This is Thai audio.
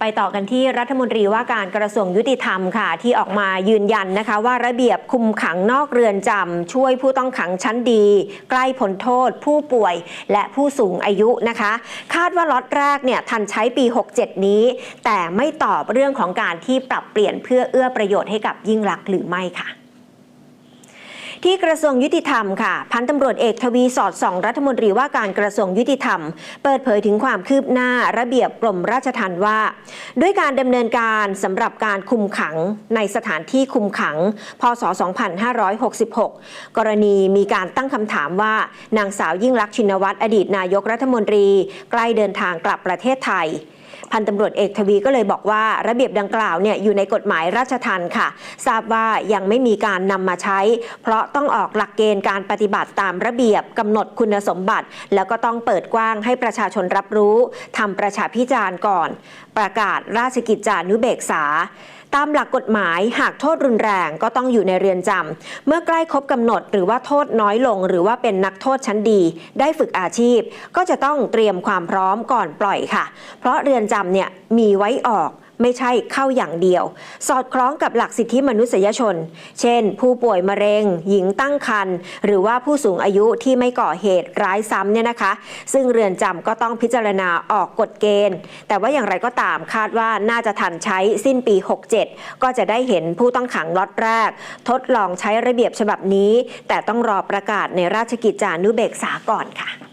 ไปต่อกันที่รัฐมนตรีว่าการกระทรวงยุติธรรมค่ะ ที่ออกมายืนยันนะคะ ว่าระเบียบคุมขังนอกเรือนจำช่วยผู้ต้องขังชั้นดี ใกล้ผลโทษ ผู้ป่วย และผู้สูงอายุนะคะ คาดว่าล็อตแรกเนี่ยทันใช้ปี 67 นี้ แต่ไม่ตอบเรื่องของการที่ปรับเปลี่ยนเพื่อเอื้อประโยชน์ให้กับยิ่งลักษณ์หรือไม่ค่ะ ที่กระทรวงยุติธรรมค่ะ พันตำรวจเอกทวีสอดส่องรัฐมนตรีว่าการกระทรวงยุติธรรม เปิดเผยถึงความคืบหน้าระเบียบกรมราชทัณฑ์ว่า ด้วยการดำเนินการสำหรับการคุมขังในสถานที่คุมขัง พศ 2566 กรณีมีการตั้งคำถามว่านางสาวยิ่งลักษณ์ชินวัตรอดีตนายกรัฐมนตรี ใกล้เดินทางกลับประเทศไทย พันตำรวจเอกทวีก็เลยบอกว่าระเบียบดังกล่าวเนี่ยอยู่ในกฎหมายราชทัณฑ์ค่ะ ทราบว่ายังไม่มีการนำมาใช้ เพราะต้องออกหลักเกณฑ์การปฏิบัติตามระเบียบกำหนดคุณสมบัติ แล้วก็ต้องเปิดกว้างให้ประชาชนรับรู้ทำประชาพิจารณ์ก่อน ประกาศราชกิจจานุเบกษาตามหลักกฎหมายหากโทษรุนแรงก็ต้องอยู่ในเรือนจำ เมื่อใกล้ครบกำหนดหรือว่าโทษน้อยลง หรือว่าเป็นนักโทษชั้นดี ได้ฝึกอาชีพ ก็จะต้องเตรียมความพร้อมก่อนปล่อยค่ะ เพราะเรือนจำเนี่ยมีไว้ออกไม่ใช่เข้าอย่างเดียว สอดคล้องกับหลักสิทธิมนุษยชน เช่น ผู้ป่วยมะเร็ง หญิงตั้งครรภ์หรือว่าผู้สูงอายุที่ไม่ก่อเหตุร้ายซ้ำเนี่ยนะคะ ซึ่งเรือนจำก็ต้องพิจารณาออกกฎเกณฑ์ แต่ว่าอย่างไรก็ตามคาดว่าน่าจะทันใช้สิ้นปี 67 ก็จะได้เห็นผู้ต้องขังล็อตแรก ทดลองใช้ระเบียบฉบับนี้ แต่ต้องรอประกาศในราชกิจจานุเบกษาก่อนค่ะ